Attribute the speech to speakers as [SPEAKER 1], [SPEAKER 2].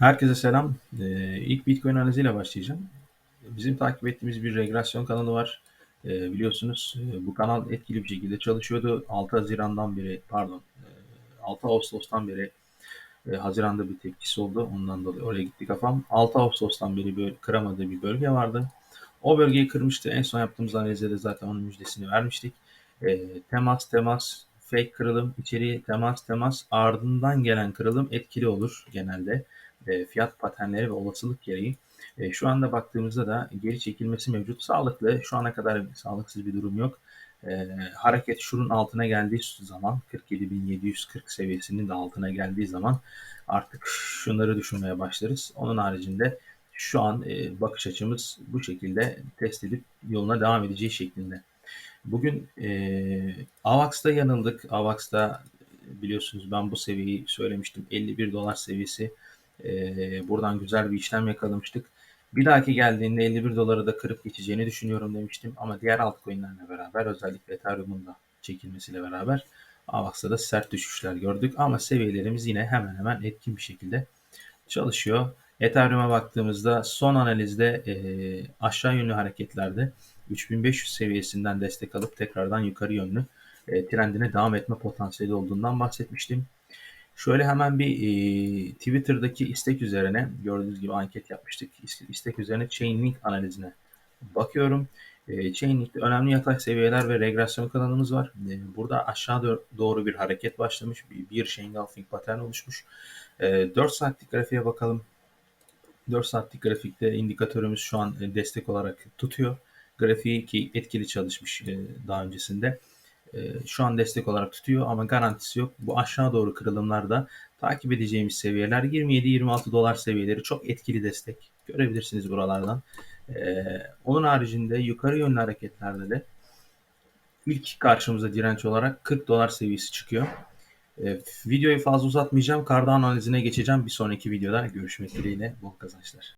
[SPEAKER 1] Herkese selam. Ee, ilk Bitcoin analiziyle başlayacağım. Bizim takip ettiğimiz bir regresyon kanalı var. Ee, biliyorsunuz e, bu kanal etkili bir şekilde çalışıyordu. 6 Haziran'dan beri, pardon, e, 6 Ağustos'tan beri e, Haziran'da bir tepkisi oldu. Ondan dolayı oraya gitti kafam. 6 Ağustos'tan beri böyle kıramadığı bir bölge vardı. O bölgeyi kırmıştı. En son yaptığımız analizde de zaten onun müjdesini vermiştik. E, temas, temas, fake kırılım, içeriye temas, temas, ardından gelen kırılım etkili olur genelde e, fiyat paternleri ve olasılık gereği e, şu anda baktığımızda da geri çekilmesi mevcut. Sağlıklı. Şu ana kadar sağlıksız bir durum yok. E, hareket şunun altına geldiği zaman 47.740 seviyesinin de altına geldiği zaman artık şunları düşünmeye başlarız. Onun haricinde şu an bakış açımız bu şekilde test edip yoluna devam edeceği şeklinde. Bugün e, AVAX'ta yanıldık. AVAX'ta biliyorsunuz ben bu seviyeyi söylemiştim. 51 dolar seviyesi e, buradan güzel bir işlem yakalamıştık. Bir dahaki geldiğinde 51 doları da kırıp geçeceğini düşünüyorum demiştim. Ama diğer altcoin'lerle beraber özellikle Ethereum'un da çekilmesiyle beraber AVAX'ta da sert düşüşler gördük. Ama seviyelerimiz yine hemen hemen etkin bir şekilde çalışıyor. Ethereum'a baktığımızda son analizde e, aşağı yönlü hareketlerde 3500 seviyesinden destek alıp tekrardan yukarı yönlü e, trendine devam etme potansiyeli olduğundan bahsetmiştim. Şöyle hemen bir e, Twitter'daki istek üzerine gördüğünüz gibi anket yapmıştık. İstek üzerine Chainlink analizine bakıyorum. E, Chainlink'te önemli yatay seviyeler ve regresyon kanalımız var. E, burada aşağı doğru bir hareket başlamış. Bir, bir engulfing patern oluşmuş. E, 4 saatlik grafiğe bakalım. 4 saatlik grafikte indikatörümüz şu an destek olarak tutuyor. Grafiği ki etkili çalışmış e, daha öncesinde. Ee, şu an destek olarak tutuyor ama garantisi yok. Bu aşağı doğru kırılımlarda takip edeceğimiz seviyeler 27-26 dolar seviyeleri çok etkili destek. Görebilirsiniz buralardan. Ee, onun haricinde yukarı yönlü hareketlerde de ilk karşımıza direnç olarak 40 dolar seviyesi çıkıyor. Ee, videoyu fazla uzatmayacağım. Karda analizine geçeceğim. Bir sonraki videoda görüşmek dileğiyle. Bol kazançlar.